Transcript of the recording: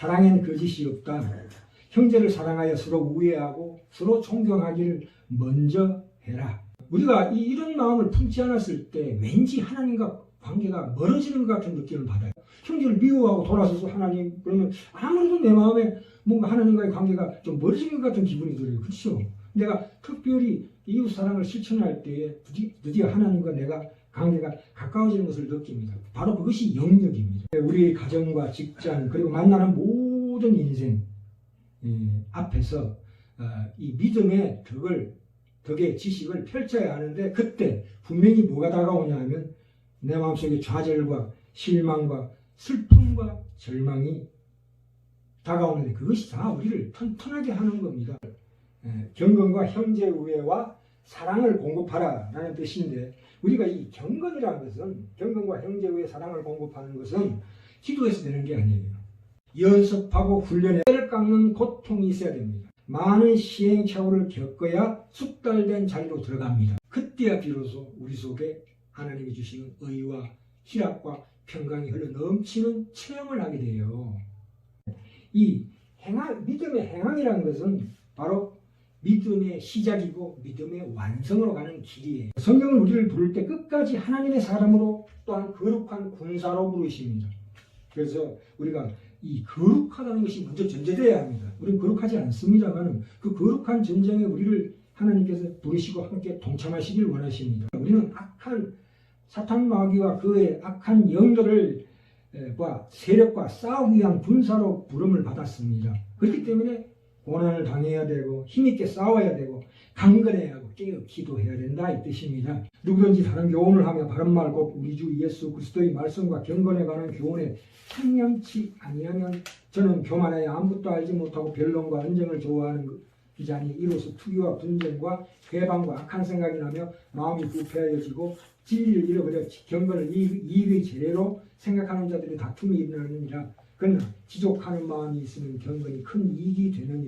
사랑엔 거짓이 없다. 형제를 사랑하여 서로 우애하고 서로 존경하기를 먼저 해라. 우리가 이, 이런 마음을 품지 않았을 때 왠지 하나님과 관계가 멀어지는 것 같은 느낌을 받아요. 형제를 미워하고 돌아서서 하나님 그러면 아무래도 내 마음에 뭔가 하나님과의 관계가 좀 멀어지는 것 같은 기분이 들어요. 그렇죠? 내가 특별히 이웃 사랑을 실천할 때에 드디- 드디어 하나님과 내가 관계가 가까워지는 것을 느낍니다. 바로 그것이 영역입니다. 우리 가정과 직장 그리고 만나는 모든 인생 예, 앞에서 아, 이 믿음의 덕을 덕의 지식을 펼쳐야 하는데 그때 분명히 뭐가 다가오냐 하면 내 마음속에 좌절과 실망과 슬픔과 절망이 다가오는데 그것이 다 우리를 튼튼하게 하는 겁니다. 예, 경건과 형제 우애와 사랑을 공급하라 라는 뜻인데 우리가 이 경건이라는 것은 경건과 형제 우애 사랑을 공급하는 것은 기도에서 되는 게 아니에요. 연습하고 훈련에 를 깎는 고통이 있어야 됩니다. 많은 시행착오를 겪어야 숙달된 자리로 들어갑니다. 그때야 비로소 우리 속에 하나님이 주시는 의와 희락과 평강이 흘러 넘치는 체험을 하게 돼요. 이 행함, 믿음의 행함이라는 것은 바로 믿음의 시작이고 믿음의 완성으로 가는 길이에요. 성경은 우리를 부를 때 끝까지 하나님의 사람으로 또한 거룩한 군사로 부르십니다. 그래서 우리가 이 거룩하다는 것이 먼저 전제되어야 합니다. 우리는 거룩하지 않습니다만 그 거룩한 전쟁에 우리를 하나님께서 부르시고 함께 동참하시길 원하십니다. 우리는 악한 사탄 마귀와 그의 악한 영들을 에, 과 세력과 싸우기 위한 군사로 부름을 받았습니다. 그렇기 때문에 고난을 당해야 되고 힘있게 싸워야 되고 강건해야 하고 깨어 기도해야 된다 이 뜻입니다. 누구든지 다른 교훈을 하며 바른 말 곧 우리 주 예수 그리스도의 말씀과 경건에 관한 교훈에 상념치 아니하면 저는 교만하여 아무것도 알지 못하고 변론과 언쟁을 좋아하는 자니 이로써 투기와 분쟁과 회방과 악한 생각이 나며 마음이 부패하여지고 진리를 잃어버려 경건을 이익- 이익의 재래로 생각하는 자들이 다툼이 일어나느니라 그러나 지족하는 마음이 있으면 경건이 큰 이익이 되느니라